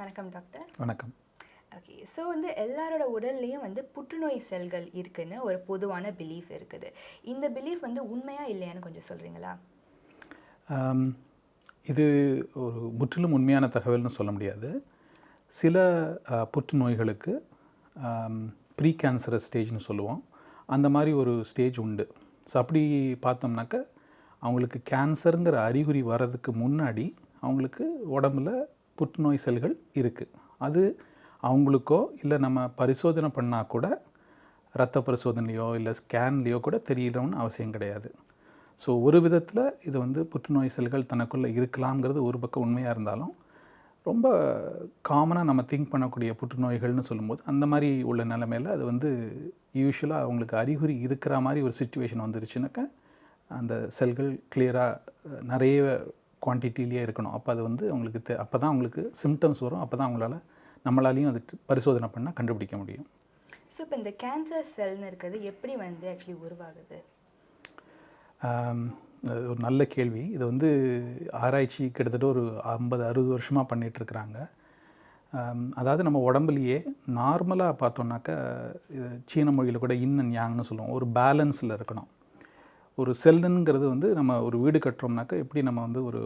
வணக்கம் டாக்டர். வணக்கம். Okay so வந்து எல்லாரோட உடல்லையும் வந்து புற்றுநோய் செல்கள் இருக்குன்னு ஒரு பொதுவான பிலீஃப் இருக்குது. இந்த பிலீஃப் வந்து உண்மையா இல்லையான்னு கொஞ்சம் சொல்கிறீங்களா இது ஒரு முற்றிலும் உண்மையான தகவல்னு சொல்ல முடியாது. சில புற்றுநோய்களுக்கு ப்ரீ கேன்சரஸ் ஸ்டேஜ்னு சொல்லுவோம். அந்த மாதிரி ஒரு ஸ்டேஜ் உண்டு. ஸோ அப்படி பார்த்தோம்னாக்க அவங்களுக்கு கேன்சருங்கிற அறிகுறி வர்றதுக்கு முன்னாடி அவங்களுக்கு உடம்புல புற்றுநோய் செல்கள் இருக்குது அது அவங்களுக்கோ இல்லை நம்ம பரிசோதனை பண்ணால் கூட ரத்த பரிசோதனையோ இல்லை ஸ்கேன்லேயோ கூட தெரியலன்னு அவசியம் கிடையாது. ஸோ ஒரு விதத்தில் இது வந்து புற்றுநோய் செல்கள் தனக்குள்ளே இருக்கலாம்ங்கிறது ஒரு பக்கம் உண்மையாக இருந்தாலும் ரொம்ப காமனாக நம்ம திங்க் பண்ணக்கூடிய புற்றுநோய்கள்னு சொல்லும்போது அந்த மாதிரி உள்ள நிலமையில் அது வந்து யூஸ்வலாக அவங்களுக்கு அறிகுறி இருக்கிற மாதிரி ஒரு சுச்சுவேஷன் வந்துருச்சுனாக்கா அந்த செல்கள் கிளியராக நிறைய குவான்டிட்டிலேயே இருக்கணும். அப்போ அது வந்து அவங்களுக்கு தெ அப்போ தான் அவங்களுக்கு சிம்டம்ஸ் வரும். அப்போ தான் அவங்களால நம்மளாலையும் அது பரிசோதனை பண்ணால் கண்டுபிடிக்க முடியும். ஸோ இப்போ இந்த கேன்சர் செல்னு இருக்கிறது எப்படி வந்து ஆக்சுவலி உருவாகுது? ஒரு நல்ல கேள்வி. இது வந்து ஆராய்ச்சி கிட்டத்தட்ட ஒரு ஐம்பது அறுபது வருஷமாக பண்ணிகிட்ருக்குறாங்க அதாவது நம்ம உடம்புலையே நார்மலாக பார்த்தோம்னாக்க இது சீன மொழியில் கூட இன் அண்ட் யாங்னு சொல்லுவோம். ஒரு பேலன்ஸில் இருக்கணும். ஒரு செல்லுங்கிறது வந்து நம்ம ஒரு வீடு கட்டுறோம்னாக்க எப்படி நம்ம வந்து ஒரு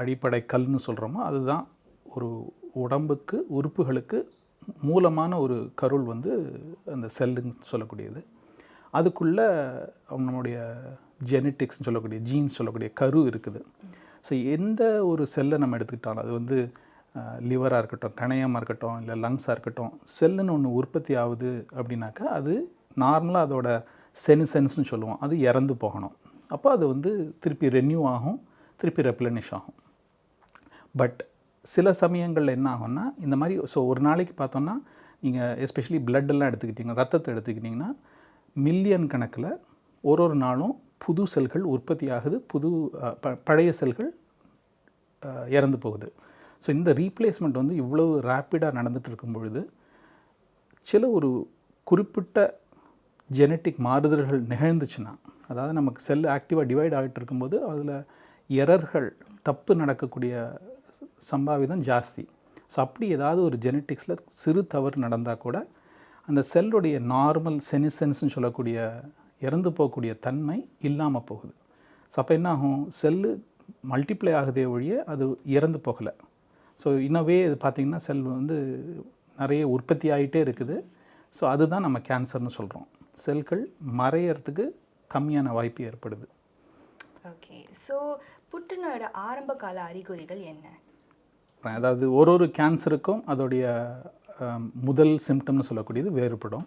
அடிப்படை கல்னு சொல்கிறோமோ அதுதான் ஒரு உடம்புக்கு உறுப்புகளுக்கு மூலமான ஒரு கருள் வந்து அந்த செல்லுன்னு சொல்லக்கூடியது. அதுக்குள்ளே நம்மளுடைய ஜெனட்டிக்ஸ்னு சொல்லக்கூடிய ஜீன்ஸ் சொல்லக்கூடிய கரு இருக்குது. ஸோ எந்த ஒரு செல்லை நம்ம எடுத்துக்கிட்டாலும் அது வந்து லிவராக இருக்கட்டும் கணையமாக இருக்கட்டும் இல்லை லங்ஸாக இருக்கட்டும் செல்லுன்னு ஒன்று உற்பத்தி ஆகுது அப்படின்னாக்கா அது நார்மலாக அதோட செனிசென்ஸ்னு சொல்லுவோம். அது இறந்து போகணும். அப்போ அது வந்து திருப்பி ரெனியூ ஆகும் திருப்பி ரெப்ளனிஷ் ஆகும். பட் சில சமயங்களில் என்ன ஆகும்னா இந்த மாதிரி ஸோ ஒரு நாளைக்கு பார்த்தோன்னா நீங்கள் எஸ்பெஷலி எல்லாம் எடுத்துக்கிட்டிங்கன்னா ரத்தத்தை எடுத்துக்கிட்டிங்கன்னா மில்லியன் கணக்கில் ஒரு ஒரு நாளும் புது செல்கள் உற்பத்தி ஆகுது புது ப- பழைய செல்கள் இறந்து போகுது. ஸோ இந்த ரீப்ளேஸ்மெண்ட் வந்து இவ்வளவு ரேப்பிடாக நடந்துகிட்டு இருக்கும் பொழுது சில ஒரு குறிப்பிட்ட ஜெனட்டிக் மாறுதல்கள் நிகழ்ந்துச்சுன்னா அதாவது நமக்கு செல் ஆக்டிவாக டிவைட் ஆகிட்டு இருக்கும்போது அதில் எரர்கள் தப்பு நடக்கக்கூடிய சம்பாவிதம் ஜாஸ்தி. ஸோ அப்படி ஏதாவது ஒரு ஜெனட்டிக்ஸில் சிறு தவறு நடந்தால் கூட அந்த செல்லுடைய நார்மல் செனிசென்ஸ்னு சொல்லக்கூடிய இறந்து போகக்கூடிய தன்மை இல்லாமல் போகுது. ஸோ அப்போ என்ன ஆகும் செல்லு மல்டிப்ளை ஆகுதே ஒழிய அது இறந்து போகலை. ஸோ இன்னவே இது பார்த்திங்கன்னா செல் வந்து நிறைய உற்பத்தி ஆகிட்டே இருக்குது. ஸோ அதுதான் நம்ம கேன்சர்னு சொல்கிறோம் செல்கள் மறையறதுக்கு கம்மியான வாய்ப்பு ஏற்படுது. ஓகே. ஸோ புற்றுநோயோட ஆரம்ப கால அறிகுறிகள் என்ன? அதாவது ஒரு ஒரு கேன்சருக்கும் அதோடைய முதல் சிம்டம்னு சொல்லக்கூடியது வேறுபடும்.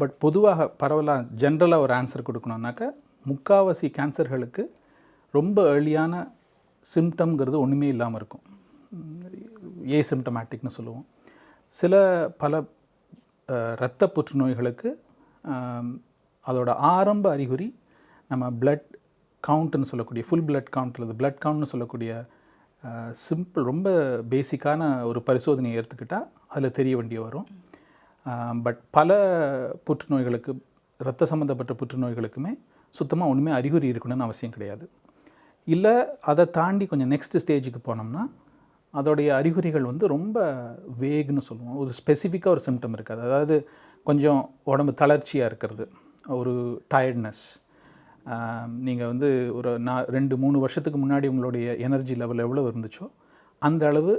பட் பொதுவாக பரவலாக ஜென்ரலாக ஒரு ஆன்சர் கொடுக்கணுன்னாக்கா முக்காவாசி கேன்சர்களுக்கு ரொம்ப ஏர்லியான சிம்டம்ங்கிறது ஒன்றுமே இல்லாமல் இருக்கும். ஏ சிம்டமேட்டிக்னு சொல்லுவோம். சில பல இரத்த புற்றுநோய்களுக்கு அதோட ஆரம்ப அறிகுறி நம்ம பிளட் கவுண்ட்னு சொல்லக்கூடிய ஃபுல் பிளட் கவுண்ட் அல்லது பிளட் கவுண்ட்னு சொல்லக்கூடிய சிம்பிள் ரொம்ப பேசிக்கான ஒரு பரிசோதனையை எடுத்துக்கிட்டால் அதில் தெரிய வேண்டிய வரும். பட் பல புற்றுநோய்களுக்கு இரத்த சம்மந்தப்பட்ட புற்றுநோய்களுக்குமே சுத்தமாக ஒன்றுமே அறிகுறி இருக்கணும்னு அவசியம் கிடையாது. இல்லை அதை தாண்டி கொஞ்சம் நெக்ஸ்ட் ஸ்டேஜுக்கு போனோம்னா அதோடைய அறிகுறிகள் வந்து ரொம்ப வேகுன்னு சொல்லுவோம். ஒரு ஸ்பெசிஃபிக்காக ஒரு சிம்டம் இருக்காது. அதாவது கொஞ்சம் உடம்பு தளர்ச்சியாக இருக்கிறது. ஒரு டயர்ட்னஸ் நீங்கள் வந்து ஒரு நான் ரெண்டு மூணு வருஷத்துக்கு முன்னாடி உங்களுடைய எனர்ஜி லெவல் எவ்வளோ இருந்துச்சோ அந்த அளவு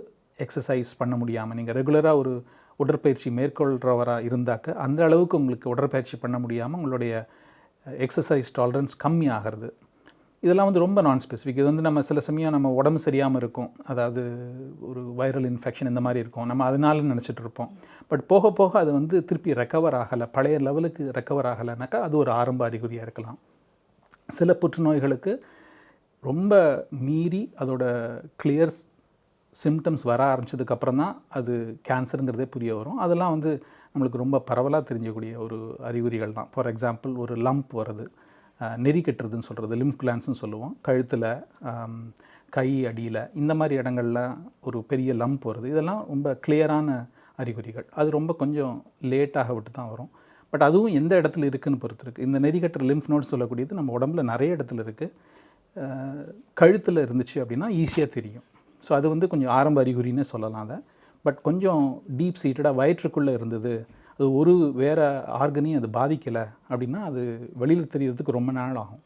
எக்ஸசைஸ் பண்ண முடியாமல் நீங்கள் ரெகுலராக ஒரு உடற்பயிற்சி மேற்கொள்கிறவராக இருந்தாக்க அந்த அளவுக்கு உங்களுக்கு உடற்பயிற்சி பண்ண முடியாமல் உங்களுடைய எக்ஸசைஸ் டாலரன்ஸ் கம்மி ஆகிறது இதெல்லாம் வந்து ரொம்ப நான் ஸ்பெசிஃபிக் இது வந்து நம்ம சில சமயம் நம்ம உடம்பு சரியாமல் இருக்கும். அதாவது ஒரு வைரல் இன்ஃபெக்ஷன் இந்த மாதிரி இருக்கும். நம்ம அதனால நினச்சிட்டு இருப்போம். பட் போக போக அது வந்து திருப்பி ரெக்கவர் ஆகலை. பழைய லெவலுக்கு ரெக்கவர் ஆகலைனாக்கா அது ஒரு ஆரம்ப அறிகுறியாக இருக்கலாம். சில புற்றுநோய்களுக்கு ரொம்ப மீறி அதோட கிளியர் சிம்டம்ஸ் வர ஆரம்பிச்சதுக்கப்புறம் தான் அது கேன்சருங்கிறதே புரிய வரும். அதெல்லாம் வந்து நம்மளுக்கு ரொம்ப பரவலாக தெரிஞ்சக்கூடிய ஒரு அறிகுறிகள் தான். ஃபார் எக்ஸாம்பிள் ஒரு லம்ப் வருது. நெறி கட்டுறதுன்னு சொல்கிறது லிம்ஃப் கிளான்ஸ்னு சொல்லுவோம். கழுத்தில் கை அடியில் இந்த மாதிரி இடங்கள்ல ஒரு பெரிய லம்ப் வருது. இதெல்லாம் ரொம்ப கிளியரான அறிகுறிகள். அது ரொம்ப கொஞ்சம் லேட்டாக விட்டு தான் வரும். பட் அதுவும் எந்த இடத்துல இருக்குதுன்னு பொறுத்து இருக்குது இந்த நெறிகட்டுற லிம்ஃப் நோட்ஸ் சொல்லக்கூடியது நம்ம உடம்புல நிறைய இடத்துல இருக்குது கழுத்தில் இருந்துச்சு அப்படின்னா ஈஸியாக தெரியும். ஸோ அது வந்து கொஞ்சம் ஆரம்ப அறிகுறின்னு சொல்லலாம் அதை. பட் கொஞ்சம் டீப் சீட்டடாக வயிற்றுக்குள்ளே இருந்தது அது ஒரு வேறு ஆர்கனையும் அது பாதிக்கலை அப்படின்னா அது வெளியில் தெரியறதுக்கு ரொம்ப நாள் ஆகும்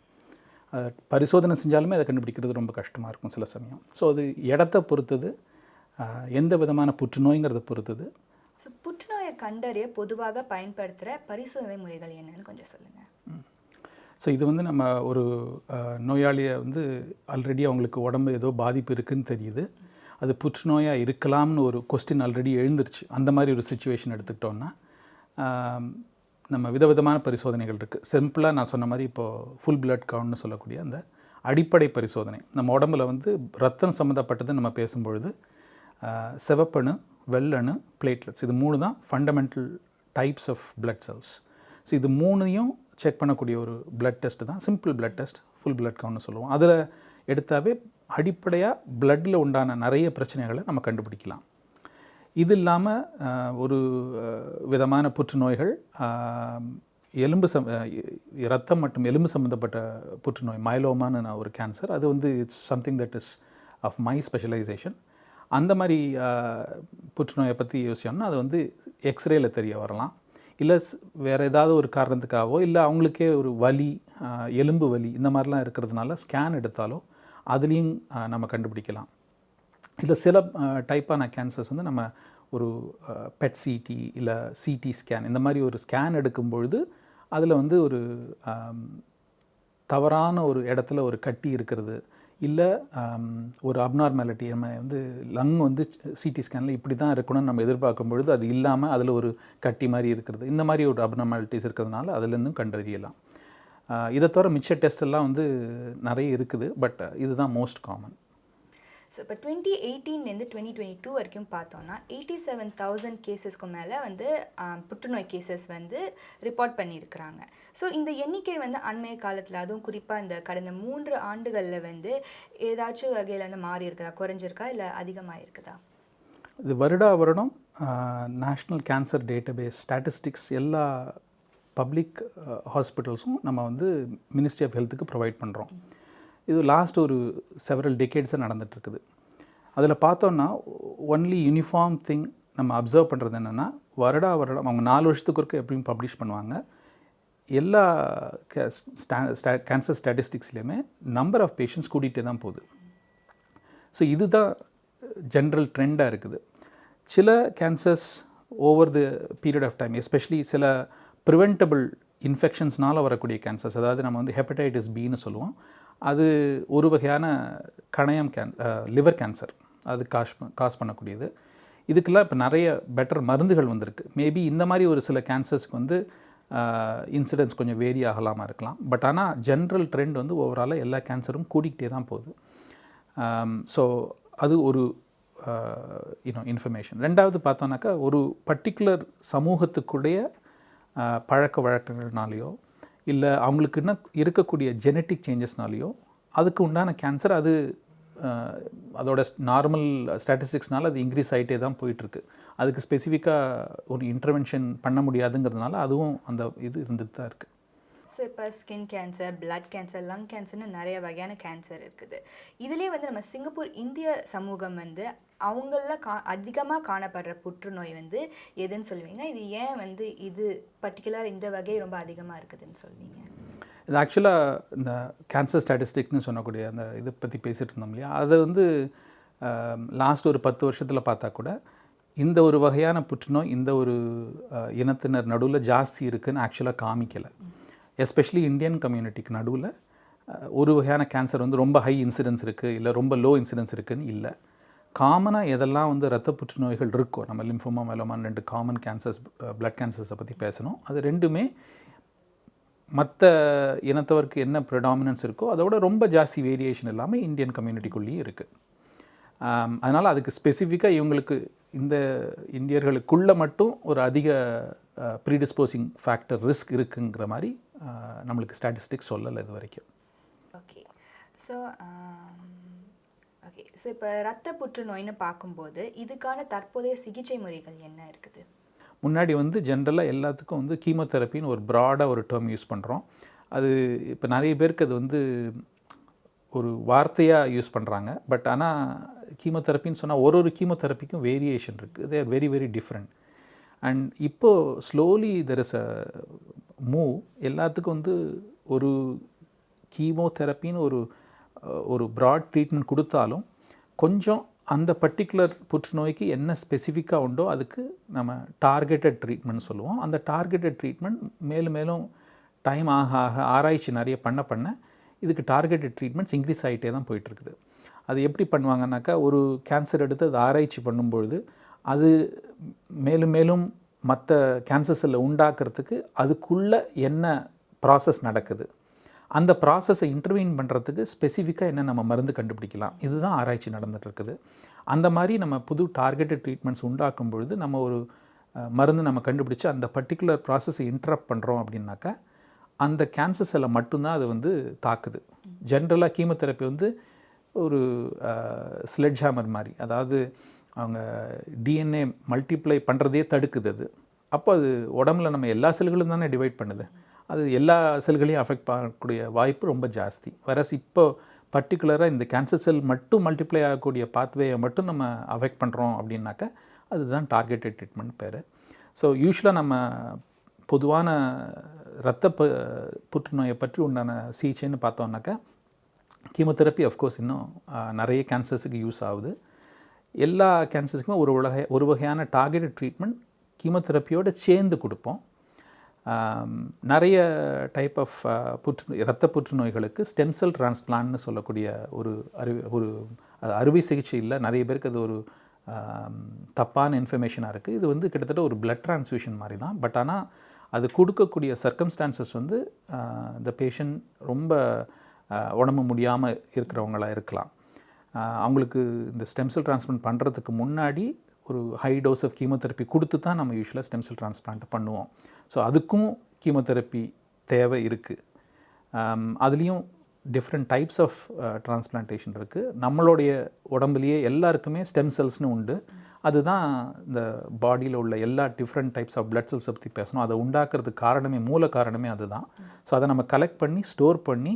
பரிசோதனை செஞ்சாலுமே அதை கண்டுபிடிக்கிறது ரொம்ப கஷ்டமாக இருக்கும் சில சமயம். ஸோ அது இடத்த பொறுத்தது எந்த விதமான புற்றுநோய்ங்கிறத பொறுத்தது. புற்றுநோயை கண்டறிய பொதுவாக பயன்படுத்துகிற பரிசோதனை முறைகள் என்னன்னு கொஞ்சம் சொல்லுங்கள் ஸோ இது வந்து நம்ம ஒரு நோயாளியை வந்து ஆல்ரெடி அவங்களுக்கு உடம்பு ஏதோ பாதிப்பு இருக்குன்னு தெரியுது. அது புற்றுநோயாக இருக்கலாம்னு ஒரு கொஸ்டின் ஆல்ரெடி எழுந்துருச்சு. அந்த மாதிரி ஒரு சுச்சுவேஷன் எடுத்துக்கிட்டோன்னா நம்ம விதவிதமான பரிசோதனைகள் இருக்குது சிம்பிளாக நான் சொன்ன மாதிரி இப்போது ஃபுல் பிளட் கவுண்ட்னு சொல்லக்கூடிய அந்த அடிப்படை பரிசோதனை. நம்ம உடம்புல வந்து ரத்தம் சம்மந்தப்பட்டது நம்ம பேசும்பொழுது செவப்பணு சிவப்பணு வெள்ளணு பிளேட்லெட்ஸ் இது மூணு தான் fundamental types of blood cells so இது மூணையும் செக் பண்ணக்கூடிய ஒரு பிளட் டெஸ்ட் தான். Simple blood test full blood கவுண்ட்னு சொல்லுவோம். அதில் எடுத்தாவே அடிப்படையாக பிளட்டில் உண்டான நிறைய பிரச்சனைகளை நம்ம கண்டுபிடிக்கலாம். இது இல்லாமல் ஒரு விதமான புற்றுநோய்கள் எலும்பு சம் ரத்தம் இரத்தம் மற்றும் எலும்பு சம்மந்தப்பட்ட புற்றுநோய் மைலோமான்னு நான் ஒரு கேன்சர் அது வந்து it's something that is of my specialisation அந்த மாதிரி புற்றுநோயை பற்றி யோசிச்சோம்னா அது வந்து எக்ஸ்ரேல தெரிய வரலாம். இல்லை வேறு ஏதாவது ஒரு காரணத்துக்காகவோ இல்லை அவங்களுக்கே ஒரு வலி எலும்பு வலி இந்த மாதிரிலாம் இருக்கிறதுனால ஸ்கேன் எடுத்தாலோ அதுலேயும் நம்ம கண்டுபிடிக்கலாம். இதில் சில டைப்பான கேன்சர்ஸ் வந்து நம்ம ஒரு பெட் சிடி இல்லை சிடி ஸ்கேன் இந்த மாதிரி ஒரு ஸ்கேன் எடுக்கும் பொழுது அதில் வந்து ஒரு தவறான ஒரு இடத்துல ஒரு கட்டி இருக்கிறது. இல்லை ஒரு அப்நார்மாலிட்டி நம்ம வந்து லங் வந்து சிடி ஸ்கேனில் இப்படி தான் இருக்கணும்னு நம்ம எதிர்பார்க்கும் பொழுது அது இல்லாமல் அதில் ஒரு கட்டி மாதிரி இருக்கிறது. இந்த மாதிரி ஒரு அப்நார்மாலிட்டிஸ் இருக்கிறதுனால அதுலேருந்தும் கண்டறியலாம். இதை தவிர மிச்ச டெஸ்ட் எல்லாம் வந்து நிறைய இருக்குது பட் இதுதான் மோஸ்ட் காமன் ஸோ இப்போ டுவெண்ட்டி எயிட்டீன்லேருந்து டுவெண்ட்டி டுவெண்ட்டி டூ வரைக்கும் பார்த்தோன்னா எயிட்டி செவன் தௌசண்ட் கேசஸ்க்கு மேலே வந்து புற்றுநோய் கேசஸ் வந்து ரிப்போர்ட் பண்ணியிருக்கிறாங்க. ஸோ இந்த எண்ணிக்கை வந்து அண்மைய காலத்தில் அதுவும் குறிப்பாக இந்த கடந்த மூன்று ஆண்டுகளில் வந்து ஏதாச்சும் வகையில் வந்து மாறி இருக்குதா குறைஞ்சிருக்கா? இல்லை அதிகமாக இருக்குதா இது வருடா வருடம் நேஷ்னல் கேன்சர் டேட்டாபேஸ் ஸ்டாட்டிஸ்டிக்ஸ் எல்லா பப்ளிக் ஹாஸ்பிட்டல்ஸும் நம்ம வந்து மினிஸ்ட்ரி ஆஃப் ஹெல்த்துக்கு ப்ரொவைட் பண்ணுறோம் இது லாஸ்ட் ஒரு செவரல் டெக்கேட்ஸாக நடந்துகிட்ருக்குது அதில் பார்த்தோன்னா ஒன்லி யூனிஃபார்ம் திங் நம்ம அப்சர்வ் பண்ணுறது என்னென்னா வருடா வருடம் அவங்க நாலு வருஷத்துக்கு ஒருக்க எப்படியும் பப்ளிஷ் பண்ணுவாங்க. எல்லா கேன்சர் ஸ்டாட்டிஸ்டிக்ஸ்லேயுமே நம்பர் ஆஃப் பேஷண்ட்ஸ் கூட்டிகிட்டே தான் போகுது. ஸோ இதுதான் ஜென்ரல் ட்ரெண்டாக இருக்குது. சில cancers over the period of time especially சில ப்ரிவென்டபிள் இன்ஃபெக்ஷன்ஸ்னால் வரக்கூடிய கேன்சர்ஸ் அதாவது நம்ம வந்து ஹெப்படைட்டிஸ் பின்னு சொல்லுவோம் அது ஒரு வகையான கணையம் கேன் லிவர் கேன்சர் அது காஸ் காஸ் பண்ணக்கூடியது. இதுக்கெல்லாம் இப்போ நிறைய பெட்டர் மருந்துகள் வந்திருக்கு. மேபி இந்த மாதிரி ஒரு சில கேன்சர்ஸ்க்கு வந்து இன்சிடென்ட்ஸ் கொஞ்சம் வேரி ஆகலாமா இருக்கலாம். பட் ஆனால் ஜென்ரல் ட்ரெண்ட் வந்து ஓவராலாக எல்லா கேன்சரும் கூடிக்கிட்டே தான் போகுது. ஸோ அது ஒரு இன்னும் இன்ஃபர்மேஷன் ரெண்டாவது பார்த்தோன்னாக்கா ஒரு பர்டிகுலர் சமூகத்துக்குடைய பழக்க வழக்கங்கள்னாலேயோ இல்லை அவங்களுக்கு என்ன இருக்கக்கூடிய ஜெனட்டிக் சேஞ்சஸ்னாலேயோ அதுக்கு உண்டான கேன்சர் அது அதோட நார்மல் ஸ்டாட்டிஸ்டிக்ஸ்னால அது இன்க்ரீஸ் ஆகிட்டே தான் போயிட்டுருக்கு. அதுக்கு ஸ்பெசிஃபிக்காக ஒரு இன்டர்வென்ஷன் பண்ண முடியாதுங்கிறதுனால அதுவும் அந்த இது இருந்துட்டு தான் இருக்குது ஸோ இப்போ skin cancer blood cancer lung கேன்சர்னு நிறைய வகையான கேன்சர் இருக்குது. இதுலேயே வந்து நம்ம சிங்கப்பூர் இந்திய சமூகம் வந்து அவங்கள கா அதிகமாக காணப்படுற புற்றுநோய் வந்து எதுன்னு சொல்லுவீங்க? இது ஏன் வந்து இது பர்டிகுலர் இந்த வகை ரொம்ப அதிகமாக இருக்குதுன்னு சொல்வீங்க இது ஆக்சுவலாக இந்த கேன்சர் ஸ்டாட்டிஸ்டிக்னு சொன்னக்கூடிய அந்த இதை பற்றி பேசிகிட்டு இருந்தோம் இல்லையா? அதை வந்து லாஸ்ட் ஒரு பத்து வருஷத்தில் பார்த்தா கூட இந்த ஒரு வகையான புற்றுநோய் இந்த ஒரு இனத்தினர் நடுவில் ஜாஸ்தி இருக்குன்னு ஆக்சுவலாக காமிக்கலை. எஸ்பெஷலி இந்தியன் கம்யூனிட்டிக்கு நடுவில் ஒரு வகையான கேன்சர் வந்து ரொம்ப ஹை இன்சிடென்ஸ் இருக்குது இல்லை ரொம்ப லோ இன்சிடென்ஸ் இருக்குதுன்னு இல்லை. காமனாக எதெல்லாம் வந்து ரத்த புற்றுநோய்கள் இருக்கோ நம்ம லிம்ஃபோமா மெலோமான் ரெண்டு காமன் கேன்சர்ஸ் பிளட் கேன்சர்ஸை பற்றி பேசணும். அது ரெண்டுமே மற்ற இனத்தவருக்கு என்ன ப்ரிடாமினன்ஸ் இருக்கோ அதோட ரொம்ப ஜாஸ்தி வேரியேஷன் இல்லாமல் இந்தியன் கம்யூனிட்டிக்குள்ளேயும் இருக்குது அதனால் அதுக்கு ஸ்பெசிஃபிக்காக இவங்களுக்கு இந்த இந்தியர்களுக்குள்ளே மட்டும் ஒரு அதிக ப்ரீடிஸ்போசிங் ஃபேக்டர் ரிஸ்க் இருக்குங்கிற மாதிரி நம்மளுக்கு ஸ்டாட்டிஸ்டிக்ஸ் சொல்லலை இது வரைக்கும். ஓகே ஸோ ஓகே ஸோ இப்போ ரத்த புற்றுநோய்னு பார்க்கும்போது இதுக்கான தற்போதைய சிகிச்சை முறைகள் என்ன இருக்குது? முன்னாடி வந்து ஜென்ரலாக எல்லாத்துக்கும் வந்து கீமோதெரப்பின்னு ஒரு ப்ராடாக ஒரு டேர்ம் யூஸ் பண்ணுறோம் அது இப்போ நிறைய பேருக்கு அது வந்து ஒரு வார்த்தையாக யூஸ் பண்ணுறாங்க பட் ஆனால் கீமோதெரப்பின்னு சொன்னால் ஒரு ஒரு கீமோதெரப்பிக்கும் வேரியேஷன் இருக்குது there very very different and இப்போது slowly there is a move எல்லாத்துக்கும் வந்து ஒரு கீமோதெரப்பின்னு ஒரு ஒரு ப்ராட் ட்ரீட்மெண்ட் கொடுத்தாலும் கொஞ்சம் அந்த பர்டிகுலர் புற்றுநோய்க்கு என்ன ஸ்பெசிஃபிக்காக உண்டோ அதுக்கு நம்ம டார்கெட்டட் ட்ரீட்மெண்ட் சொல்லுவோம். அந்த டார்கெட்டட் ட்ரீட்மெண்ட் மேலும் மேலும் டைம் ஆக ஆக ஆராய்ச்சி நிறைய பண்ண பண்ண இதுக்கு டார்கெட்டட் ட்ரீட்மெண்ட்ஸ் இன்க்ரீஸ் ஆகிட்டே தான் போயிட்டுருக்குது அது எப்படி பண்ணுவாங்கன்னாக்கா ஒரு கேன்சர் எடுத்து அது ஆராய்ச்சி பண்ணும்பொழுது அது மேலும் மேலும் மற்ற கேன்சர் செல்லை உண்டாக்குறதுக்கு அதுக்குள்ளே என்ன ப்ராசஸ் நடக்குது? அந்த ப்ராசஸை இன்டர்வீன் பண்ணுறதுக்கு ஸ்பெசிஃபிக்காக என்ன நம்ம மருந்து கண்டுபிடிக்கலாம்? இதுதான் ஆராய்ச்சி நடந்துட்டு இருக்குது. அந்த மாதிரி நம்ம புது டார்கெட்டட் ட்ரீட்மெண்ட்ஸ் உண்டாக்கும் பொழுது நம்ம ஒரு மருந்து நம்ம கண்டுபிடிச்சு அந்த பர்டிகுலர் ப்ராசஸை இன்ட்ரப்ட் பண்ணுறோம் அப்படின்னாக்கா அந்த கேன்சர் செல்லை மட்டும்தான் அது வந்து தாக்குது. ஜென்ரலாக கீமோதெரப்பி வந்து ஒரு ஸ்லெட் ஹேமர் மாதிரி. அதாவது அவங்க டிஎன்ஏ மல்டிப்ளை பண்ணுறதே தடுக்குது அது. அப்போ அது உடம்புல நம்ம எல்லா செல்களும் தானே டிவைட் பண்ணுது. அது எல்லா செல்களையும் அஃபெக்ட் பண்ணக்கூடிய வாய்ப்பு ரொம்ப ஜாஸ்தி. வரஸ் இப்போ பர்டிகுலராக இந்த கேன்சர் செல் மட்டும் மல்டிப்ளை ஆகக்கூடிய பாத்வேயை மட்டும் நம்ம அஃபெக்ட் பண்ணுறோம் அப்படின்னாக்கா அதுதான் டார்கெட்டட் ட்ரீட்மெண்ட் பேர். ஸோ யூஸ்வலாக நம்ம பொதுவான இரத்த ப புற்றுநோயை பற்றி உண்டான சிகிச்சைன்னு பார்த்தோம்னாக்கா கீமோதெரப்பி அஃப்கோர்ஸ் இன்னும் நிறைய கேன்சர்ஸுக்கு யூஸ் ஆகுது. எல்லா கேன்சர்ஸுக்குமே ஒரு வகை ஒரு வகையான டார்கெட்டட் ட்ரீட்மெண்ட் கீமோதெரப்பியோடு சேர்ந்து கொடுப்போம். நிறைய டைப் ஆஃப் புற்று இரத்த புற்றுநோய்களுக்கு ஸ்டெம் செல் டிரான்ஸ்பிளான்ட்னு சொல்லக்கூடிய ஒரு அறுவை ஒரு அறுவை சிகிச்சை இல்லை நிறைய பேருக்கு அது ஒரு தப்பான இன்ஃபர்மேஷனாக இருக்குது இது வந்து கிட்டத்தட்ட ஒரு பிளட் டிரான்ஸ்ஃபியூஷன் மாதிரி தான். பட் ஆனால் அது கொடுக்கக்கூடிய சர்க்கம்ஸ்டான்சஸ் வந்து இந்த பேஷண்ட் ரொம்ப உடம்பு முடியாமல் இருக்கிறவங்களாக இருக்கலாம். அவங்களுக்கு இந்த ஸ்டெம் செல் டிரான்ஸ்பிளான்ட் பண்ணுறதுக்கு முன்னாடி ஒரு ஹை டோஸ் ஆஃப் கீமோதெரப்பி கொடுத்து தான் நம்ம யூஸ்வலாக ஸ்டெம் செல் டிரான்ஸ்பிளான்ட் பண்ணுவோம். ஸோ அதுக்கும் கீமோதெரப்பி தேவை இருக்குது அதுலேயும் டிஃப்ரெண்ட் டைப்ஸ் ஆஃப் டிரான்ஸ்பிளான்டேஷன் இருக்குது நம்மளுடைய உடம்புலேயே எல்லாருக்குமே ஸ்டெம் செல்ஸ்னு உண்டு. அதுதான் இந்த பாடியில் உள்ள எல்லா டிஃப்ரெண்ட் டைப்ஸ் ஆஃப் பிளட் செல்ஸை பற்றி பேசணும். அதை உண்டாக்குறதுக்கு காரணமே மூல காரணமே அதுதான். ஸோ அதை நம்ம கலெக்ட் பண்ணி ஸ்டோர் பண்ணி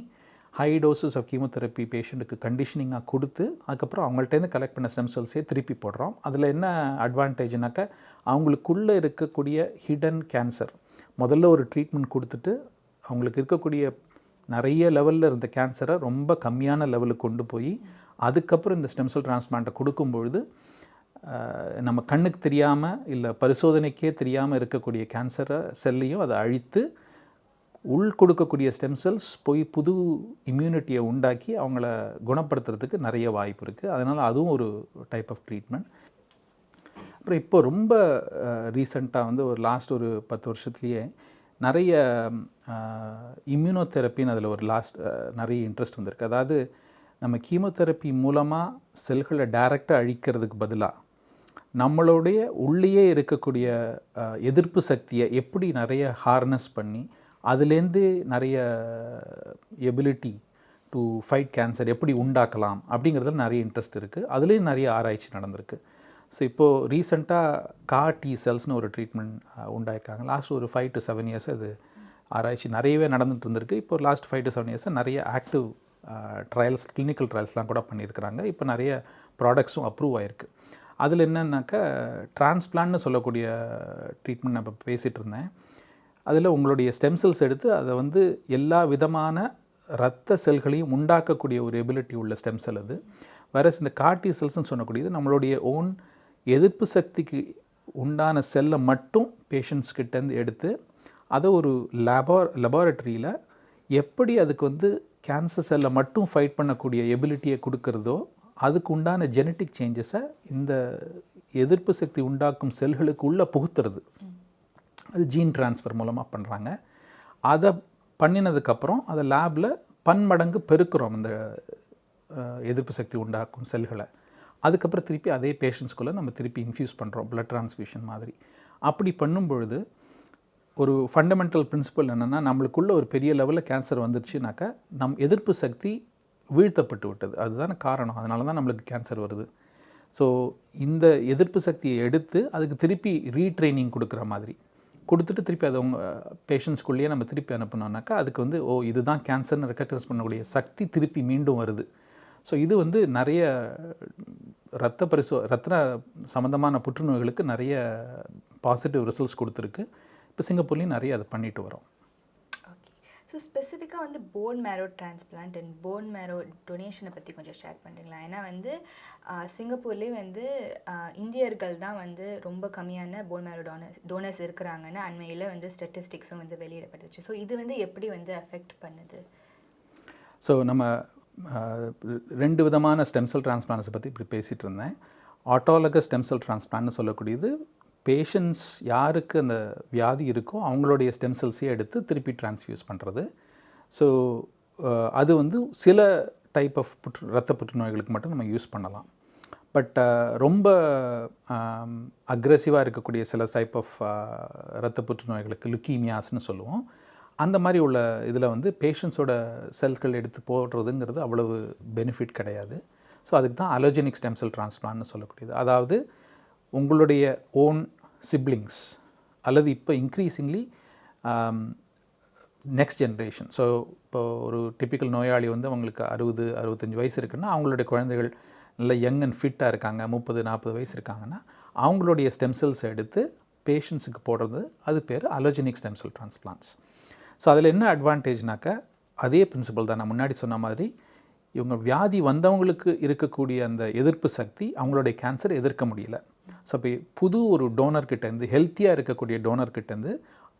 ஹை டோசஸ் ஆஃப் கீமோதெரப்பி பேஷண்ட்டுக்கு கண்டிஷனிங்காக கொடுத்து அதுக்கப்புறம் அவங்கள்ட்டேருந்து கலெக்ட் பண்ண ஸ்டெம் செல்ஸே திருப்பி போடுறோம். அதில் என்ன அட்வான்டேஜ்னாக்கா அவங்களுக்குள்ளே இருக்கக்கூடிய ஹிடன் கேன்சர் முதல்ல ஒரு ட்ரீட்மெண்ட் கொடுத்துட்டு அவங்களுக்கு இருக்கக்கூடிய நிறைய லெவலில் இருந்த கேன்சரை ரொம்ப கம்மியான லெவலுக்கு கொண்டு போய் அதுக்கப்புறம் இந்த ஸ்டெம் செல் டிரான்ஸ்பிளான்ட்டை கொடுக்கும்பொழுது நம்ம கண்ணுக்கு தெரியாமல் இல்லை பரிசோதனைக்கே தெரியாமல் இருக்கக்கூடிய கேன்சரை செல்லையும் அதை அழித்து உள் கொடுக்கக்கூடிய ஸ்டெம் செல்ஸ் போய் புது இம்யூனிட்டியை உண்டாக்கி அவங்கள குணப்படுத்துறதுக்கு நிறைய வாய்ப்பு இருக்குது அதனால் அதுவும் ஒரு டைப் ஆஃப் ட்ரீட்மெண்ட் அப்புறம் இப்போ ரொம்ப ரீசண்டாக வந்து ஒரு லாஸ்ட் ஒரு பத்து வருஷத்துலேயே நிறைய இம்யூனோதெரப்பின்னு அதில் ஒரு லாஸ்ட் நிறைய இன்ட்ரெஸ்ட் வந்திருக்கு. அதாவது நம்ம கீமோதெரப்பி மூலமாக செல்களை டைரெக்டாக அழிக்கிறதுக்கு பதிலாக நம்மளுடைய உள்ளேயே இருக்கக்கூடிய எதிர்ப்பு சக்தியை எப்படி நிறைய ஹார்னஸ் பண்ணி அதுலேருந்து நிறைய எபிலிட்டி டு ஃபைட் கேன்சர் எப்படி உண்டாக்கலாம் அப்படிங்கிறதுல நிறைய இன்ட்ரெஸ்ட் இருக்குது அதுலேயும் நிறைய ஆராய்ச்சி நடந்திருக்கு. ஸோ இப்போது ரீசெண்டாக கா டி செல்ஸ்னு ஒரு ட்ரீட்மெண்ட் உண்டாயிருக்காங்க. லாஸ்ட் ஒரு ஃபைவ் டு செவன் இயர்ஸ் அது ஆராய்ச்சி நிறையவே நடந்துட்டு இருந்திருக்கு. இப்போ லாஸ்ட் ஃபைவ் டு செவன் இயர்ஸாக நிறைய ஆக்டிவ் ட்ரையல்ஸ் கிளினிக்கல் ட்ரையல்ஸ்லாம் கூட பண்ணியிருக்கிறாங்க. இப்போ நிறைய ப்ராடக்ட்ஸும் அப்ரூவ் ஆயிருக்கு. அதில் என்னன்னாக்கா டிரான்ஸ்பிளான்னு சொல்லக்கூடிய ட்ரீட்மெண்ட் நம்ம பேசிகிட்டு இருந்தேன். அதில் உங்களுடைய ஸ்டெம் செல்ஸ் எடுத்து அதை வந்து எல்லா விதமான இரத்த செல்களையும் உண்டாக்கக்கூடிய ஒரு எபிலிட்டி உள்ள ஸ்டெம் செல் அது. வேற இந்த கார்டி செல்ஸ்ன்னு சொல்லக்கூடியது நம்மளுடைய ஓன் எதிர்ப்பு சக்திக்கு உண்டான செல்லை மட்டும் பேஷண்ட்ஸ்கிட்டேருந்து எடுத்து அதை ஒரு லேபா லெபார்டரியில் எப்படி அதுக்கு வந்து கேன்சர் செல்லை மட்டும் ஃபைட் பண்ணக்கூடிய எபிலிட்டியை கொடுக்கறதோ அதுக்கு உண்டான ஜெனட்டிக் சேஞ்சஸை இந்த எதிர்ப்பு சக்தி உண்டாக்கும் செல்களுக்கு உள்ளே புகுத்துறது. அது ஜீன் ட்ரான்ஸ்ஃபர் மூலமாக பண்ணுறாங்க அதை பண்ணினதுக்கப்புறம் அதை லேபில் பன்மடங்கு பெருக்கிறோம் அந்த எதிர்ப்பு சக்தி உண்டாக்கும் செல்களை. அதுக்கப்புறம் திருப்பி அதே பேஷண்ட்ஸ்குள்ளே நம்ம திருப்பி இன்ஃப்யூஸ் பண்ணுறோம் ப்ளட் transfusion மாதிரி. அப்படி பண்ணும் பொழுது ஒரு ஃபண்டமெண்டல் பிரின்சிபல் என்னென்னா நம்மளுக்குள்ளே ஒரு பெரிய லெவலில் கேன்சர் வந்துருச்சுனாக்கா நம் எதிர்ப்பு சக்தி வீழ்த்தப்பட்டு விட்டது. அதுதான் காரணம். அதனால தான் நம்மளுக்கு கேன்சர் வருது. ஸோ இந்த எதிர்ப்பு சக்தியை எடுத்து அதுக்கு திருப்பி ரீட்ரைனிங் கொடுக்குற மாதிரி. கொடுத்துட்டு திருப்பி அதை உங்கள் பேஷண்ட்ஸ்குள்ளேயே நம்ம திருப்பி அனுப்பினோம்னாக்கா அதுக்கு வந்து ஓ இதுதான் கேன்சர்னு ரெக்கக்னைஸ் பண்ணக்கூடிய சக்தி திருப்பி மீண்டும் வருது. ஸோ இது வந்து நிறைய ரத்த பரிசோ ரத்த சம்மந்தமான புற்றுநோய்களுக்கு நிறைய பாசிட்டிவ் ரிசல்ட்ஸ் கொடுத்துருக்கு. இப்போ சிங்கப்பூர்லேயும் நிறைய அதை பண்ணிட்டு வரோம். ஸோ ஸ்பெசிஃபிக்காக வந்து bone marrow transplant and bone marrow டொனேஷனை பற்றி கொஞ்சம் ஷேர் பண்ணுறீங்களா ஏன்னா வந்து சிங்கப்பூர்லேயே வந்து இந்தியர்கள் தான் வந்து ரொம்ப கம்மியான போன் மேரோ டோனர்ஸ் டோனர்ஸ் இருக்கிறாங்கன்னு அண்மையில் வந்து ஸ்டட்டிஸ்டிக்ஸும் வந்து வெளியிடப்பட்டுச்சு. ஸோ இது வந்து எப்படி வந்து அஃபெக்ட் பண்ணுது? ஸோ நம்ம ரெண்டு விதமான ஸ்டெம்செல் டிரான்ஸ்பிளான்ஸை பற்றி இப்படி பேசிகிட்டு இருந்தேன். ஆட்டோலக ஸ்டெம்செல் டிரான்ஸ்பிளான்னு சொல்லக்கூடியது பேஷண்ட்ஸ் யாருக்கு அந்த வியாதி இருக்கோ அவங்களுடைய ஸ்டெம் செல்ஸையே எடுத்து திருப்பி டிரான்ஸ்ஃபியூஸ் பண்ணுறது ஸோ அது வந்து சில டைப் ஆஃப் புற்று ரத்த புற்றுநோய்களுக்கு மட்டும் நம்ம யூஸ் பண்ணலாம். பட் ரொம்ப அக்ரெசிவாக இருக்கக்கூடிய சில டைப் ஆஃப் ரத்த புற்றுநோய்களுக்கு லுக்கீமியாஸ்னு சொல்லுவோம். அந்த மாதிரி உள்ள இதில் வந்து பேஷண்ட்ஸோட செல்கள் எடுத்து போடுறதுங்கிறது அவ்வளவு பெனிஃபிட் கிடையாது. ஸோ அதுக்கு தான் அலோஜெனிக் ஸ்டெம் செல் சொல்லக்கூடியது. அதாவது உங்களுடைய ஓன் சிப்ளிங்ஸ் அல்லது இப்போ இன்க்ரீசிங்லி நெக்ஸ்ட் ஜென்ரேஷன் ஸோ இப்போ ஒரு டிப்பிக்கல் நோயாளி வந்து அவங்களுக்கு அறுபது அறுபத்தஞ்சு வயசு இருக்குன்னா அவங்களுடைய குழந்தைகள் நல்ல யங் அண்ட் ஃபிட்டாக இருக்காங்க. முப்பது நாற்பது வயசு இருக்காங்கன்னா அவங்களுடைய ஸ்டெம் செல்ஸ் எடுத்து பேஷண்ட்ஸுக்கு போடுறது அது பேர் allogenic stem cell transplants so அதில் என்ன அட்வான்டேஜ்னாக்கா அதே பிரின்சிபல் தான். நான் முன்னாடி சொன்ன மாதிரி இவங்க வியாதி வந்தவங்களுக்கு இருக்கக்கூடிய அந்த எதிர்ப்பு சக்தி அவங்களுடைய கேன்சர் எதிர்க்க முடியல. ஸோ இப்போ புது ஒரு டோனர்கிட்டேருந்து ஹெல்த்தியாக இருக்கக்கூடிய டோனர்கிட்டேருந்து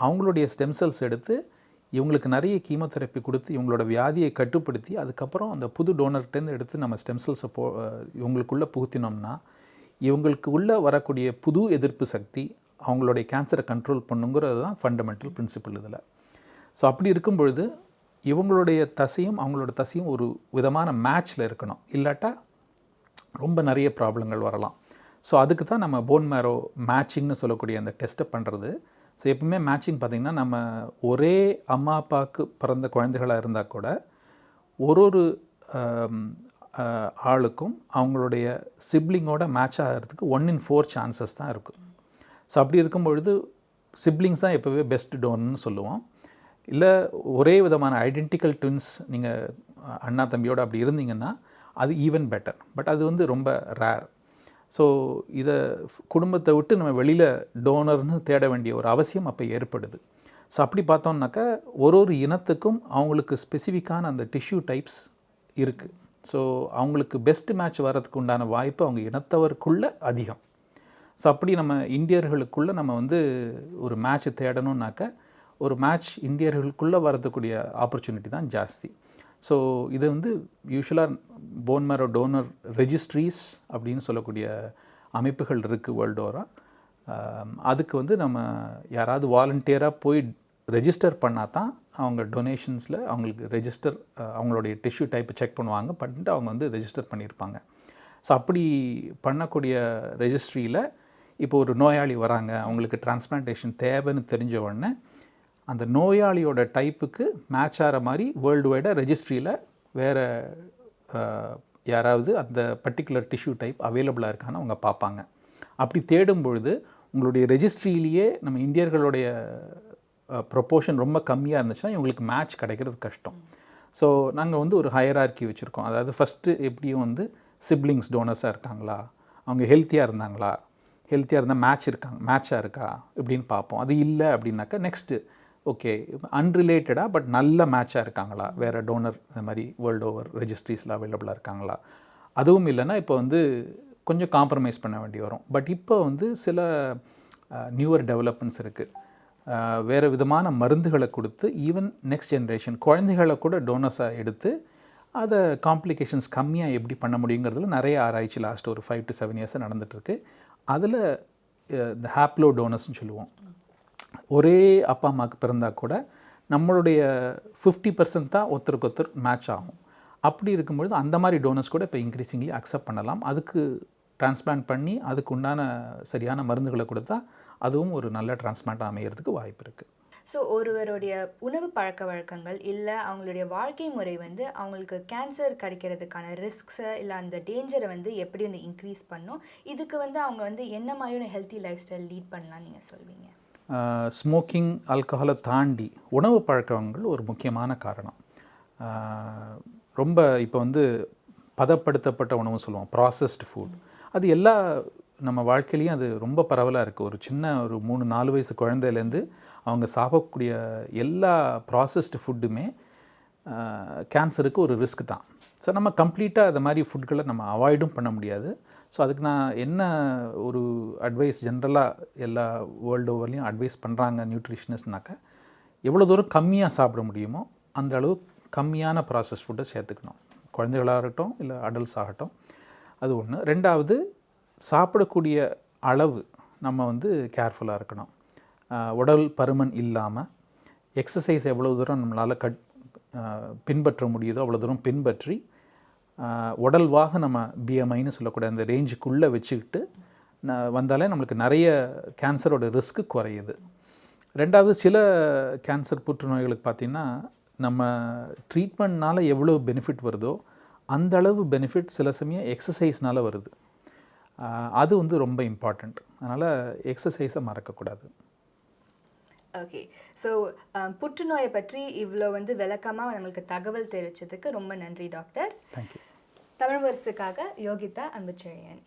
அவங்களுடைய ஸ்டெம் செல்ஸ் எடுத்து இவங்களுக்கு நிறைய கீமோதெரப்பி கொடுத்து இவங்களோட வியாதியை கட்டுப்படுத்தி அதுக்கப்புறம் அந்த புது டோனர்கிட்டேருந்து எடுத்து நம்ம ஸ்டெம் செல்ஸை போ இவங்களுக்குள்ளே புகுத்தினோம்னா இவங்களுக்கு உள்ளே வரக்கூடிய புது எதிர்ப்பு சக்தி அவங்களுடைய கேன்சரை கண்ட்ரோல் பண்ணுங்கிறது தான் ஃபண்டமெண்டல் பிரின்சிபல் இதில். ஸோ அப்படி இருக்கும் பொழுது இவங்களுடைய தசையும் அவங்களோட தசையும் ஒரு விதமான மேட்ச்சில் இருக்கணும். இல்லாட்டா ரொம்ப நிறைய ப்ராப்ளங்கள் வரலாம். ஸோ அதுக்கு தான் நம்ம போன் மேரோ மேட்சிங்னு சொல்லக்கூடிய அந்த டெஸ்ட்டை பண்ணுறது ஸோ எப்பவுமே மேட்சிங் பார்த்திங்கன்னா நம்ம ஒரே அம்மா அப்பாவுக்கு பிறந்த குழந்தைகளாக இருந்தால் கூட ஒரு ஒரு ஆளுக்கும் அவங்களுடைய சிப்ளிங்கோட மேட்ச் ஆகிறதுக்கு ஒன் இன் ஃபோர் சான்சஸ் தான் இருக்கும். ஸோ அப்படி இருக்கும் பொழுது சிப்ளிங்ஸ் தான் எப்போவே பெஸ்ட் டோன்னு சொல்லுவோம். இல்லை ஒரே விதமான ஐடென்டிக்கல் ட்வின்ஸ் நீங்கள் அண்ணா தம்பியோடு அப்படி இருந்தீங்கன்னா அது ஈவன் பெட்டர் பட் அது வந்து ரொம்ப ரேர் ஸோ இதை குடும்பத்தை விட்டு நம்ம வெளியில் டோனர்னு தேட வேண்டிய ஒரு அவசியம் அப்போ ஏற்படுது. ஸோ அப்படி பார்த்தோம்னாக்கா ஒரு ஒரு இனத்துக்கும் அவங்களுக்கு ஸ்பெசிஃபிக்கான அந்த டிஷ்யூ டைப்ஸ் இருக்குது ஸோ அவங்களுக்கு பெஸ்ட் மேட்ச் வர்றதுக்கு உண்டான வாய்ப்பு அவங்க இனத்தவருக்குள்ளே அதிகம். ஸோ அப்படி நம்ம இந்தியர்களுக்குள்ளே நம்ம வந்து ஒரு மேட்ச் தேடணும்னாக்க ஒரு மேட்ச் இந்தியர்களுக்குள்ளே வரதுக்கூடிய ஆப்பர்ச்சுனிட்டி தான் ஜாஸ்தி. ஸோ இது வந்து யூஸ்வலாக போன் மேரோ டோனர் ரெஜிஸ்ட்ரீஸ் அப்படின்னு சொல்லக்கூடிய அமைப்புகள் இருக்குது வேர்ல்டு ஓராக அதுக்கு வந்து நம்ம யாராவது வாலண்டியராக போய் ரெஜிஸ்டர் பண்ணால் தான் அவங்க டொனேஷன்ஸில் அவங்களுக்கு ரெஜிஸ்டர் அவங்களுடைய டிஷ்யூ டைப் செக் பண்ணுவாங்க. பண்ணிட்டு அவங்க வந்து ரெஜிஸ்டர் பண்ணியிருப்பாங்க ஸோ அப்படி பண்ணக்கூடிய ரெஜிஸ்ட்ரியில் இப்போ ஒரு நோயாளி வராங்க. அவங்களுக்கு டிரான்ஸ்பிளான்டேஷன் தேவைன்னு தெரிஞ்ச உடனே அந்த நோயாளியோட டைப்புக்கு மேட்ச் ஆகிற மாதிரி வேர்ல்டு வைடாக ரெஜிஸ்ட்ரியில் வேறு யாராவது அந்த பர்டிகுலர் டிஷ்யூ டைப் அவைலபிளாக இருக்கான்னு அவங்க பார்ப்பாங்க. அப்படி தேடும் பொழுது உங்களுடைய ரெஜிஸ்ட்ரியிலேயே நம்ம இந்தியர்களுடைய ப்ரொப்போர்ஷன் ரொம்ப கம்மியாக இருந்துச்சுன்னா இவங்களுக்கு மேட்ச் கிடைக்கிறது கஷ்டம். ஸோ நாங்கள் வந்து ஒரு ஹையரார்க்கி வச்சுருக்கோம். அதாவது ஃபஸ்ட்டு எப்படியும் வந்து சிப்ளிங்ஸ் டோனர்ஸாக இருக்காங்களா? அவங்க ஹெல்த்தியாக இருந்தாங்களா? ஹெல்த்தியாக இருந்தால் மேட்ச் இருக்காங்க மேட்சாக இருக்கா? இப்படின்னு பார்ப்போம். அது இல்லை அப்படின்னாக்கா நெக்ஸ்ட்டு ஓகே அன்ரிலேட்டடாக பட் நல்ல மேட்சாக இருக்காங்களா? வேறு டோனர் இந்த மாதிரி வேர்ல்டு ஓவர் ரெஜிஸ்ட்ரீஸில் அவைலபிளாக இருக்காங்களா? அதுவும் இல்லைன்னா இப்போ வந்து கொஞ்சம் காம்ப்ரமைஸ் பண்ண வேண்டி வரும். பட் இப்போ வந்து சில நியூவர் டெவலப்மெண்ட்ஸ் இருக்குது வேறு விதமான மருந்துகளை கொடுத்து ஈவன் நெக்ஸ்ட் ஜென்ரேஷன் குழந்தைகளை கூட டோனர்ஸாக எடுத்து அதை காம்ப்ளிகேஷன்ஸ் கம்மியாக எப்படி பண்ண முடியுங்கிறதுல நிறைய ஆராய்ச்சி லாஸ்ட் ஒரு ஃபைவ் டு செவன் இயர்ஸாக நடந்துகிட்ருக்கு அதில் இந்த ஹாப்லோ டோனர்ஸ்னு சொல்லுவோம். ஒரே அப்பா அம்மாவுக்கு பிறந்தால் கூட நம்மளுடைய ஃபிஃப்டி பர்சன்ட் தான் ஒருத்தருக்கு ஒருத்தர் மேட்ச் ஆகும். அப்படி இருக்கும்பொழுது அந்த மாதிரி டோனர்ஸ் கூட இப்போ இன்க்ரீசிங்லி அக்செப்ட் பண்ணலாம். அதுக்கு டிரான்ஸ்பிளான்ட் பண்ணி அதுக்கு உண்டான சரியான மருந்துகளை கொடுத்தா அதுவும் ஒரு நல்ல டிரான்ஸ்பிளான்ட் அமையிறதுக்கு வாய்ப்பு இருக்குது ஸோ ஒருவருடைய உணவு பழக்க வழக்கங்கள் இல்லை அவங்களுடைய வாழ்க்கை முறை வந்து அவங்களுக்கு கேன்சர் கிடைக்கிறதுக்கான ரிஸ்க்ஸை இல்லை அந்த டேஞ்சரை வந்து எப்படி வந்து இன்க்ரீஸ் பண்ணும்? இதுக்கு வந்து அவங்க வந்து என்ன மாதிரியான ஹெல்த்தி லைஃப் ஸ்டைல் லீட் பண்ணலாம்னு நீங்கள் சொல்வீங்க? ஸ்மோக்கிங் ஆல்கஹாலை தாண்டி உணவு பழக்கங்கள் ஒரு முக்கியமான காரணம். ரொம்ப இப்போ வந்து பதப்படுத்தப்பட்ட உணவு சொல்லுவோம் ப்ராசஸ்டு ஃபுட் அது எல்லா நம்ம வாழ்க்கையிலையும் அது ரொம்ப பரவலாக இருக்குது ஒரு சின்ன ஒரு மூணு நாலு வயசு குழந்தையிலேருந்து அவங்க சாப்பிடக்கூடிய எல்லா ப்ராசஸ்டு ஃபுட்டுமே கேன்சருக்கு ஒரு ரிஸ்க் தான். ஸோ நம்ம கம்ப்ளீட்டாக அது மாதிரி ஃபுட்களை நம்ம அவாய்டும் பண்ண முடியாது. ஸோ அதுக்கு நான் என்ன ஒரு அட்வைஸ் ஜென்ரலாக எல்லா வேர்ல்டு ஓவர்லேயும் அட்வைஸ் பண்ணுறாங்க நியூட்ரிஷனிஸ்ட்னாக்கா எவ்வளோ தூரம் கம்மியாக சாப்பிட முடியுமோ அந்த அளவு கம்மியான ப்ராசஸ் ஃபுட்டை சேர்த்துக்கணும். குழந்தைகளாக இருக்கட்டும் இல்லை அடல்ட்ஸ் ஆகட்டும். அது ஒன்று ரெண்டாவது சாப்பிடக்கூடிய அளவு நம்ம வந்து கேர்ஃபுல்லாக இருக்கணும். உடல் பருமன் இல்லாமல் எக்ஸசைஸ் எவ்வளோ தூரம் நம்மளால் கட் பின்பற்ற முடியுதோ அவ்வளோ தூரம் பின்பற்றி உடல்வாக நம்ம பிஎம்ஐன்னு சொல்லக்கூடிய அந்த ரேஞ்சுக்குள்ளே வச்சுக்கிட்டு வந்தாலே நம்மளுக்கு நிறைய கேன்சரோட ரிஸ்க்கு குறையுது. ரெண்டாவது சில கேன்சர் புற்றுநோய்களுக்கு பார்த்திங்கன்னா நம்ம ட்ரீட்மெண்ட்னால எவ்வளோ பெனிஃபிட் வருதோ அந்த அளவு பெனிஃபிட் சில சமயம் எக்ஸசைஸ்னால வருது. அது வந்து ரொம்ப இம்பார்ட்டண்ட் அதனால் எக்ஸசைஸை மறக்கக்கூடாது. ஓகே ஸோ புற்றுநோயை பற்றி இவ்வளோ வந்து விளக்கமாக நம்மளுக்கு தகவல் தெரிவித்ததுக்கு ரொம்ப நன்றி டாக்டர். தேங்க்யூ தமிழ் வரிசுக்காக யோகிதா அன்புச்செழியன்